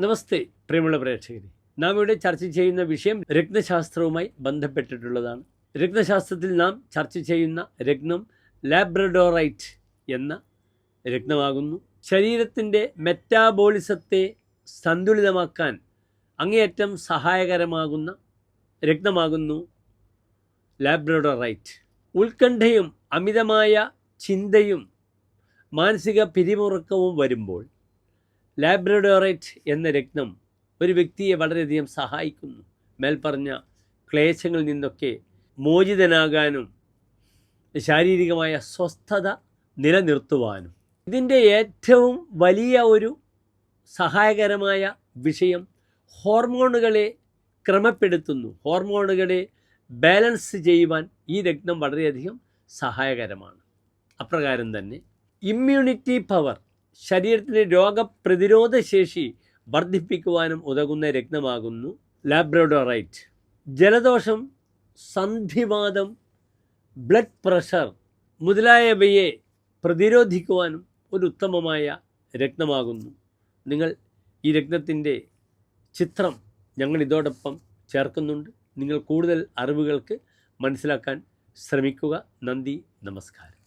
നമസ്തേ പ്രിയമുള്ള പ്രേക്ഷകരെ. നാം ഇവിടെ ചർച്ച ചെയ്യുന്ന വിഷയം രത്നശാസ്ത്രവുമായി ബന്ധപ്പെട്ടിട്ടുള്ളതാണ്. രത്നശാസ്ത്രത്തിൽ നാം ചർച്ച ചെയ്യുന്ന രത്നം ലാബ്രഡോറൈറ്റ് എന്ന രത്നമാകുന്നു. ശരീരത്തിന്റെ മെറ്റാബോളിസത്തെ സന്തുലിതമാക്കാൻ അങ്ങേയറ്റം സഹായകരമാകുന്ന രത്നമാകുന്നു ലാബ്രഡോറൈറ്റ്. ഉത്കണ്ഠയും അമിതമായ ചിന്തയും മാനസിക പിരിമുറുക്കവും വരുമ്പോൾ ലാബ്രഡോറൈറ്റ് എന്ന രത്നം ഒരു വ്യക്തിയെ വളരെയധികം സഹായിക്കുന്നു. മേൽപ്പറഞ്ഞ ക്ലേശങ്ങളിൽ നിന്നൊക്കെ മോചിതനാകാനും ശാരീരികമായ സ്വസ്ഥത നിലനിർത്തുവാനും. ഇതിന്റെ ഏറ്റവും വലിയ ഒരു സഹായകരമായ വിഷയം ഹോർമോണുകളെ ക്രമപ്പെടുത്തുന്നു. ഹോർമോണുകളെ ബാലൻസ് ചെയ്യുവാൻ ഈ രക്തം വളരെയധികം സഹായകരമാണ്. അപ്രകാരം തന്നെ ഇമ്മ്യൂണിറ്റി പവർ ശരീരത്തിന്റെ രോഗപ്രതിരോധ ശേഷി വർദ്ധിപ്പിക്കുവാനും ഉതകുന്ന രക്തമാകുന്നു ലാബ്രഡോറൈറ്റ് ജലദോഷം സന്ധിവാദം ബ്ലഡ് പ്രഷർ മുതലായവയെ പ്രതിരോധിക്കുവാനും ഒരു ഉത്തമമായ രക്തമാകുന്നു നിങ്ങൾ ഈ രക്തത്തിന്റെ ചിത്രം ഞങ്ങൾ ഇതോടൊപ്പം ചേർക്കുന്നുണ്ട്. നിങ്ങൾ കൂടുതൽ അറിവുകൾക്ക് മനസ്സിലാക്കാൻ ശ്രമിക്കുക. നന്ദി നമസ്കാരം.